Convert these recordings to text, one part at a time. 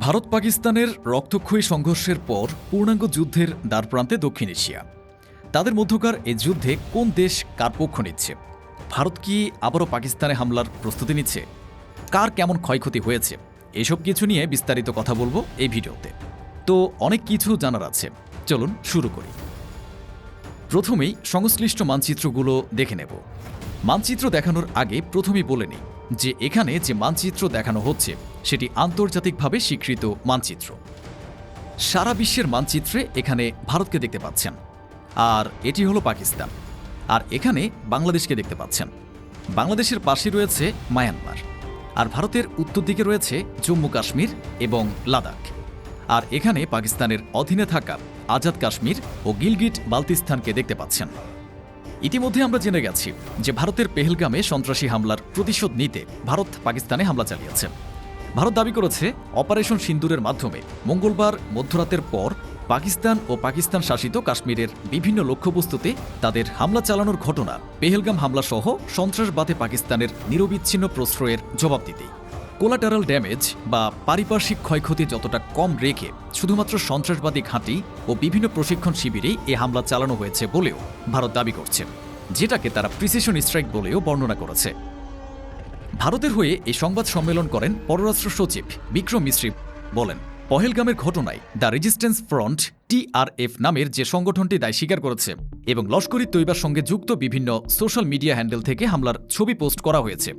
ভারত পাকিস্তানের রক্তক্ষয়ী সংঘর্ষের পর পূর্ণাঙ্গ যুদ্ধের দ্বারপ্রান্তে দক্ষিণ এশিয়া। তাদের মধ্যকার এই যুদ্ধে কোন দেশ কার পক্ষ নিচ্ছে? ভারত কি আবারও পাকিস্তানে হামলার প্রস্তুতি নিচ্ছে? কার কেমন ক্ষয়ক্ষতি হয়েছে? এসব কিছু নিয়ে বিস্তারিত কথা বলব এই ভিডিওতে। তো অনেক কিছু জানার আছে। চলুন শুরু করি। প্রথমেই সংশ্লিষ্ট মানচিত্রগুলো দেখে নেব। মানচিত্র দেখানোর আগে প্রথমেই বলে নিই যে এখানে যে মানচিত্র দেখানো হচ্ছে সেটি আন্তর্জাতিকভাবে স্বীকৃত মানচিত্র। সারা বিশ্বের মানচিত্রে এখানে ভারতকে দেখতে পাচ্ছেন। আর এটি হলো পাকিস্তান। আর এখানে বাংলাদেশকে দেখতে পাচ্ছেন। বাংলাদেশের পাশে রয়েছে মায়ানমার। আর ভারতের উত্তর দিকে রয়েছে জম্মু কাশ্মীর এবং লাদাখ। আর এখানে পাকিস্তানের অধীনে থাকা আজাদ কাশ্মীর ও গিলগিট বালতিস্তানকে দেখতে পাচ্ছেন। ইতিমধ্যে আমরা জেনে গেছি যে ভারতের পেহেলগামে সন্ত্রাসী হামলার প্রতিশোধ নিতে ভারত পাকিস্তানে হামলা চালিয়েছে। ভারত দাবি করেছে অপারেশন সিন্দুরের মাধ্যমে মঙ্গলবার, মধ্যরাতের পর পাকিস্তান ও পাকিস্তান শাসিত কাশ্মীরের বিভিন্ন লক্ষ্যবস্তুতে তাদের হামলা চালানোর ঘটনা। পেহেলগাম হামলা সহ সন্ত্রাসবাদে পাকিস্তানের নিরবিচ্ছিন্ন প্রশ্রয়ের জবাব দিতেই কোলাটারাল ড্যামেজ বা পারিপার্শ্বিক ক্ষয়ক্ষতি যতটা কম রেখে শুধুমাত্র সন্ত্রাসবাদী ঘাঁটি ও বিভিন্ন প্রশিক্ষণ শিবিরেই এ হামলা চালানো হয়েছে বলেও ভারত দাবি করছে, যেটাকে তারা প্রিসিশন স্ট্রাইক বলেও বর্ণনা করেছে। ভারতের হয়ে এই সংবাদ সম্মেলন করেন পররাষ্ট্র সচিব বিক্রম মিশ্রি বলেন, পহেলগামের ঘটনায় দ্য রেজিস্ট্যান্স ফ্রন্ট টিআরএফ নামের যে সংগঠনটি দায় স্বীকার করেছে এবং লস্করি তৈবার সঙ্গে যুক্ত বিভিন্ন সোশ্যাল মিডিয়া হ্যান্ডেল থেকে হামলার ছবি পোস্ট করা হয়েছে,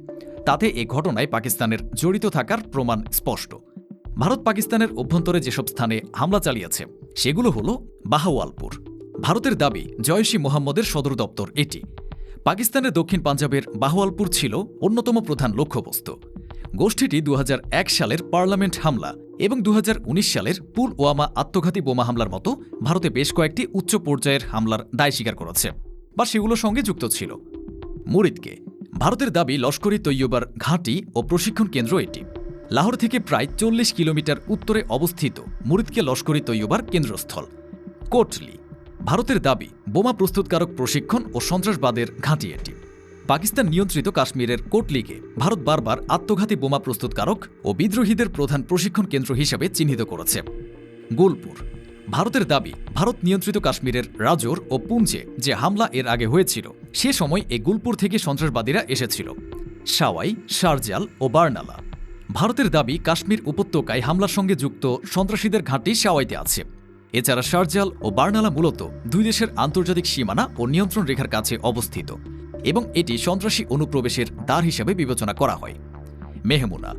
তাতে এ ঘটনায় পাকিস্তানের জড়িত থাকার প্রমাণ স্পষ্ট। ভারত পাকিস্তানের অভ্যন্তরে যেসব স্থানে হামলা চালিয়েছে, সেগুলো হল বাহাওয়ালপুর। ভারতের দাবি জয়সী মোহাম্মদের সদর দপ্তর এটি। পাকিস্তানের দক্ষিণ পাঞ্জাবের বাহওয়ালপুর ছিল অন্যতম প্রধান লক্ষ্যবস্তু। গোষ্ঠীটি দু হাজার এক সালের পার্লামেন্ট হামলা এবং দু হাজার উনিশ সালের পুলওয়ামা আত্মঘাতী বোমা হামলার মতো ভারতে বেশ কয়েকটি উচ্চ পর্যায়ের হামলার দায় স্বীকার করেছে বা সেগুলোর সঙ্গে যুক্ত ছিল। মুরিদকে ভারতের দাবি লস্করি তৈয়বার ঘাঁটি ও প্রশিক্ষণ কেন্দ্র এটি। লাহোর থেকে প্রায় চল্লিশ কিলোমিটার উত্তরে অবস্থিত মুরিদকে লস্করি তৈয়বার কেন্দ্রস্থল। কোটলি ভারতের দাবি, বোমা প্রস্তুতকারক প্রশিক্ষণ ও সন্ত্রাসবাদের ঘাঁটি এটি। পাকিস্তান নিয়ন্ত্রিত কাশ্মীরের কোটলিকে ভারত বারবার আত্মঘাতী বোমা প্রস্তুতকারক ও বিদ্রোহীদের প্রধান প্রশিক্ষণ কেন্দ্র হিসেবে চিহ্নিত করেছে। গোলপুর ভারতের দাবি, ভারত নিয়ন্ত্রিত কাশ্মীরের রাজোর ও পুঞ্জে যে হামলা এর আগে হয়েছিল, সে সময় এ গুলপুর থেকে সন্ত্রাসবাদীরা এসেছিল। সাওয়াই শারজাল ও বার্নালা। ভারতের দাবি, কাশ্মীর উপত্যকায় হামলার সঙ্গে যুক্ত সন্ত্রাসীদের ঘাঁটি সাওয়াইতে আছে। এছাড়া শারজাল ও বার্নালা মূলত দুই দেশের আন্তর্জাতিক সীমানা ও নিয়ন্ত্রণ রেখার কাছে অবস্থিত এবং এটি সন্ত্রাসী অনুপ্রবেশের দ্বার হিসাবে বিবেচনা করা হয়। মেহমুনা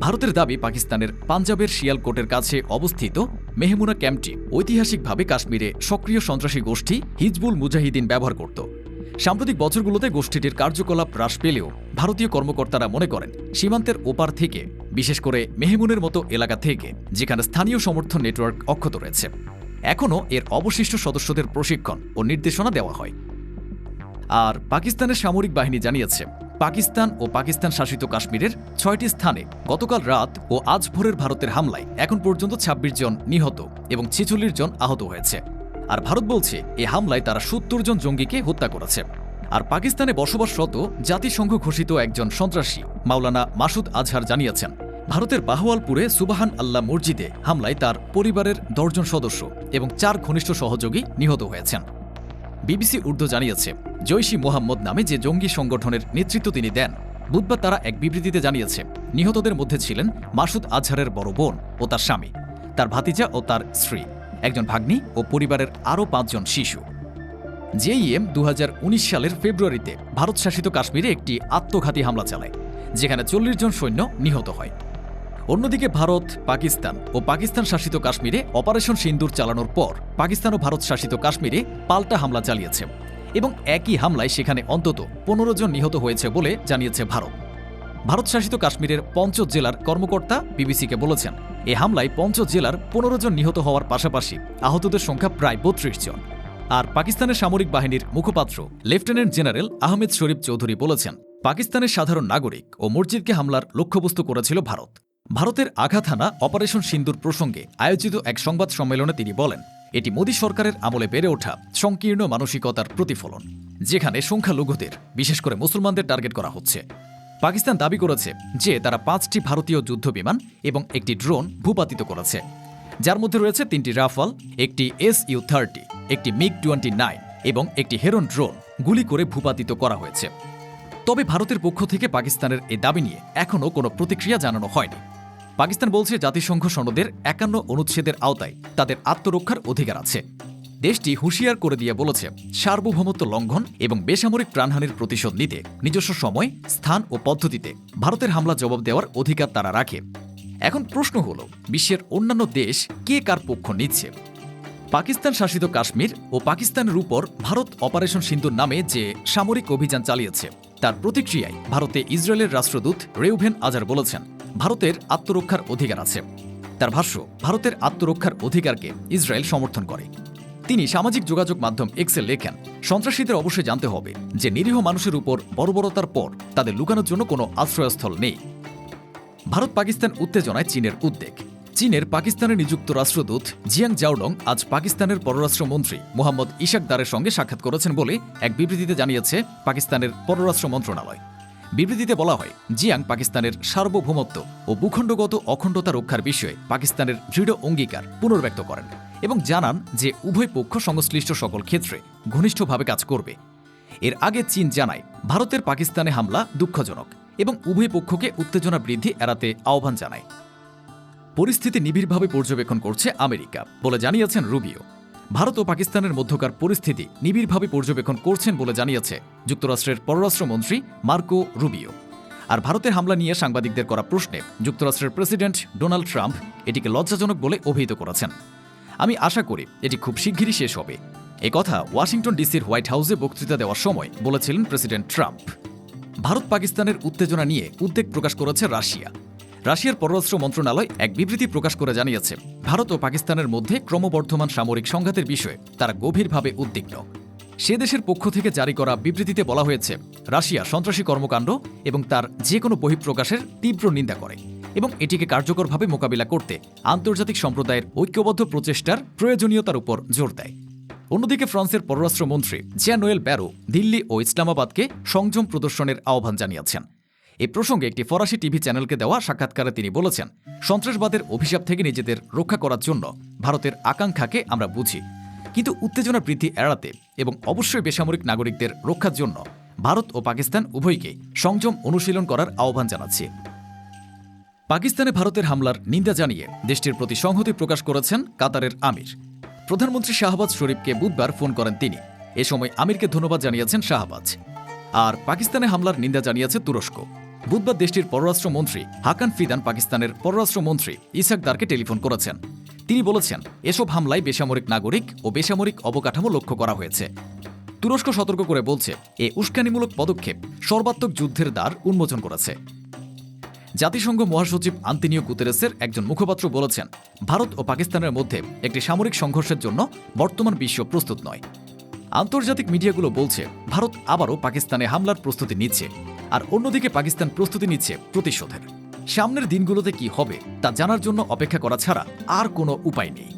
ভারতের দাবি পাকিস্তানের পাঞ্জাবের শিয়ালকোটের কাছে অবস্থিত মেহমুনা ক্যাম্পটি ঐতিহাসিকভাবে কাশ্মীরে সক্রিয় সন্ত্রাসী গোষ্ঠী হিজবুল মুজাহিদিন ব্যবহার করত। সাম্প্রতিক বছরগুলোতে গোষ্ঠীটির কার্যকলাপ হ্রাস পেলেও ভারতীয় কর্মকর্তারা মনে করেন, সীমান্তের ওপার থেকে, বিশেষ করে মেহমুনের মতো এলাকা থেকে, যেখানে স্থানীয় সমর্থন নেটওয়ার্ক অক্ষত রয়েছে। এখনও এর অবশিষ্ট সদস্যদের প্রশিক্ষণ ও নির্দেশনা দেওয়া হয়। আর পাকিস্তানের সামরিক বাহিনী জানিয়েছে, পাকিস্তান ও পাকিস্তান শাসিত কাশ্মীরের ছয়টি স্থানে গতকাল রাত ও আজ ভোরের ভারতের হামলায় এখন পর্যন্ত ২৬ জন নিহত এবং ছেচল্লিশ জন আহত হয়েছে। আর ভারত বলছে, এ হামলায় তারা সত্তর জন জঙ্গিকে হত্যা করেছে। আর পাকিস্তানে বসবাসরত জাতিসংঘ ঘোষিত একজন সন্ত্রাসী, মাওলানা মাসুদ আজহার জানিয়েছেন, ভারতের বাহওয়ালপুরে সুবাহান আল্লাহ মসজিদে হামলায় তার পরিবারের দশজন সদস্য এবং চার ঘনিষ্ঠ সহযোগী নিহত হয়েছেন। বিবিসি উর্দু জানিয়েছে, জৈশি মোহাম্মদ নামে যে জঙ্গি সংগঠনের নেতৃত্ব তিনি দেন, বুধবার তারা এক বিবৃতিতে জানিয়েছে, নিহতদের মধ্যে ছিলেন মাসুদ আজহারের বড় বোন ও তার স্বামী, তার ভাতিজা ও তার স্ত্রী, একজন ভাগ্নী ও পরিবারের আরও পাঁচজন শিশু। জেইএম দু হাজার উনিশ সালের ফেব্রুয়ারিতে ভারত শাসিত কাশ্মীরে একটি আত্মঘাতী হামলা চালায়, যেখানে চল্লিশ জন সৈন্য নিহত হয়। অন্যদিকে ভারত, পাকিস্তান ও পাকিস্তান শাসিত কাশ্মীরে অপারেশন সিন্দুর চালানোর পর পাকিস্তান ও ভারত শাসিত কাশ্মীরে পাল্টা হামলা চালিয়েছে এবং একই হামলায় সেখানে অন্তত পনেরো জন নিহত হয়েছে বলে জানিয়েছে ভারত। ভারত শাসিত কাশ্মীরের পঞ্চ জেলার কর্মকর্তা বিবিসিকে বলেছেন, এ হামলায় পঞ্চ জেলার পনেরো জন নিহত হওয়ার পাশাপাশি আহতদের সংখ্যা প্রায় বত্রিশ জন। আর পাকিস্তানের সামরিক বাহিনীর মুখপাত্র, লেফটেন্যান্ট জেনারেল আহমেদ শরীফ চৌধুরী বলেছেন, পাকিস্তানের সাধারণ নাগরিক ও মসজিদকে হামলার লক্ষ্যবস্তু করেছিল ভারত। ভারতের আঘাত হানা অপারেশন সিন্দুর প্রসঙ্গে আয়োজিত এক সংবাদ সম্মেলনে তিনি বলেন, এটি মোদী সরকারের আমলে বেড়ে ওঠা সংকীর্ণ মানসিকতার প্রতিফলন, যেখানে সংখ্যালঘুদের, বিশেষ করে মুসলমানদের টার্গেট করা হচ্ছে। পাকিস্তান দাবি করেছে যে, তারা পাঁচটি ভারতীয় যুদ্ধ বিমান এবং একটি ড্রোন ভূপাতিত করেছে। যার মধ্যে রয়েছে তিনটি রাফাল, একটি এস ইউ থার্টি, একটি মিগ টোয়েন্টি নাইন এবং একটি হেরন ড্রোন গুলি করে ভূপাতিত করা হয়েছে। তবে ভারতের পক্ষ থেকে পাকিস্তানের এই দাবি নিয়ে এখনও কোনো প্রতিক্রিয়া জানানো হয়নি। পাকিস্তান বলছে জাতিসংঘ সনদের একান্ন অনুচ্ছেদের আওতায় তাদের আত্মরক্ষার অধিকার আছে। দেশটি হুঁশিয়ার করে দিয়ে বলেছে, সার্বভৌমত্ব লঙ্ঘন এবং বেসামরিক প্রাণহানির প্রতিশোধ নিতে নিজস্ব সময়, স্থান ও পদ্ধতিতে ভারতের হামলা জবাব দেওয়ার অধিকার তারা রাখে। এখন প্রশ্ন হল, বিশ্বের অন্যান্য দেশ কে কার পক্ষ নিচ্ছে? পাকিস্তান শাসিত কাশ্মীর ও পাকিস্তানের উপর ভারত অপারেশন সিন্ধুর নামে যে সামরিক অভিযান চালিয়েছে, তার প্রতিক্রিয়ায় ভারতে ইসরায়েলের রাষ্ট্রদূত রেউভেন আজার বলেছেন, ভারতের আত্মরক্ষার অধিকার আছে। তার ভাষ্য, ভারতের আত্মরক্ষার অধিকারকে ইসরায়েল সমর্থন করে। তিনি সামাজিক যোগাযোগ মাধ্যম এক্সে লেখেন, সন্ত্রাসীদের অবশ্যই জানতে হবে যে নিরীহ মানুষের উপর বর্বরতার পর তাদের লুকানোর জন্য কোনো আশ্রয়স্থল নেই। ভারত, পাকিস্তান উত্তেজনায় চীনের উদ্বেগ। চীনের পাকিস্তানে নিযুক্ত রাষ্ট্রদূত জিয়াং জাওডং আজ পাকিস্তানের পররাষ্ট্রমন্ত্রী মোহাম্মদ ইশাক দারের সঙ্গে সাক্ষাৎ করেছেন বলে এক বিবৃতিতে জানিয়েছে পাকিস্তানের পররাষ্ট্র মন্ত্রণালয়। বিবৃতিতে বলা হয়, জিয়াং পাকিস্তানের সার্বভৌমত্ব ও ভূখণ্ডগত অখণ্ডতা রক্ষার বিষয়ে পাকিস্তানের দৃঢ় অঙ্গীকার পুনর্ব্যক্ত করেন এবং জানান যে উভয় পক্ষ সংশ্লিষ্ট সকল ক্ষেত্রে ঘনিষ্ঠভাবে কাজ করবে। এর আগে চীন জানায়, ভারতের পাকিস্তানে হামলা দুঃখজনক। এবং উভয় পক্ষকে উত্তেজনা বৃদ্ধি এড়াতে আহ্বান জানায়। পরিস্থিতি নিবিড়ভাবে পর্যবেক্ষণ করছে আমেরিকা, বলে জানিয়েছেন রুবিও। ভারত ও পাকিস্তানের মধ্যকার পরিস্থিতি নিবিড়ভাবে পর্যবেক্ষণ করছেন বলে জানিয়েছে যুক্তরাষ্ট্রের পররাষ্ট্রমন্ত্রী মার্কো রুবিও। আর ভারতের হামলা নিয়ে সাংবাদিকদের করা প্রশ্নে যুক্তরাষ্ট্রের প্রেসিডেন্ট ডোনাল্ড ট্রাম্প এটিকে লজ্জাজনক বলে অভিহিত করেছেন। আমি আশা করি এটি খুব শিগগিরই শেষ হবে। একথা ওয়াশিংটন ডিসির হোয়াইট হাউসে বক্তৃতা দেওয়ার সময় বলেছিলেন প্রেসিডেন্ট ট্রাম্প। ভারত পাকিস্তানের উত্তেজনা নিয়ে উদ্বেগ প্রকাশ করেছে রাশিয়া। রাশিয়ার পররাষ্ট্র মন্ত্রণালয় এক বিবৃতি প্রকাশ করে জানিয়েছে, ভারত ও পাকিস্তানের মধ্যে ক্রমবর্ধমান সামরিক সংঘাতের বিষয়ে তারা গভীরভাবে উদ্বিগ্ন। সে দেশের পক্ষ থেকে জারি করা বিবৃতিতে বলা হয়েছে, রাশিয়া সন্ত্রাসী কর্মকাণ্ড এবং তার যে কোনো বহিঃপ্রকাশের তীব্র নিন্দা করে এবং এটিকে কার্যকরভাবে মোকাবিলা করতে আন্তর্জাতিক সম্প্রদায়ের ঐক্যবদ্ধ প্রচেষ্টার প্রয়োজনীয়তার উপর জোর দেয়। অন্যদিকে ফ্রান্সের পররাষ্ট্রমন্ত্রী জিয়া নোয়েল ব্যারো দিল্লি ও ইসলামাবাদকে সংযম প্রদর্শনের আহ্বান জানিয়েছেন। এ প্রসঙ্গে একটি ফরাসি টিভি চ্যানেলকে দেওয়া সাক্ষাৎকারে তিনি বলেছেন, সন্ত্রাসবাদের অভিশাপ থেকে নিজেদের রক্ষা করার জন্য ভারতের আকাঙ্ক্ষাকে আমরা বুঝি। কিন্তু উত্তেজনা বৃদ্ধি এড়াতে এবং অবশ্যই বেসামরিক নাগরিকদের রক্ষার জন্য ভারত ও পাকিস্তান উভয়কে সংযম অনুশীলন করার আহ্বান জানাচ্ছে। পাকিস্তানে ভারতের হামলার নিন্দা জানিয়ে দেশটির প্রতি সংহতি প্রকাশ করেছেন কাতারের আমির। প্রধানমন্ত্রী শাহবাজ শরীফকে বুধবার ফোন করেন তিনি। এ সময় আমিরকে ধন্যবাদ জানিয়েছেন শাহবাজ। আর পাকিস্তানে হামলার নিন্দা জানিয়েছে তুরস্ক। বুধবার দেশটির পররাষ্ট্রমন্ত্রী হাকান ফিদান পাকিস্তানের পররাষ্ট্রমন্ত্রী ইসাক দারকে টেলিফোন করেছেন। তিনি বলেছেন, এসব হামলায় বেসামরিক নাগরিক ও বেসামরিক অবকাঠামো লক্ষ্য করা হয়েছে। তুরস্ক সতর্ক করে বলছে, এ উস্কানিমূলক পদক্ষেপ সর্বাত্মক যুদ্ধের দ্বার উন্মোচন করেছে। জাতিসংঘ মহাসচিব আন্তিনিও কুতেরেসের একজন মুখপাত্র বলেছেন, ভারত ও পাকিস্তানের মধ্যে একটি সামরিক সংঘর্ষের জন্য বর্তমান বিশ্ব প্রস্তুত নয়। আন্তর্জাতিক মিডিয়াগুলো বলছে, ভারত আবারও পাকিস্তানে হামলার প্রস্তুতি নিচ্ছে আর অন্যদিকে পাকিস্তান প্রস্তুতি নিচ্ছে প্রতিশোধের। সামনের দিনগুলোতে কি হবে, তা জানার জন্য অপেক্ষা করা ছাড়া আর কোনো উপায় নেই।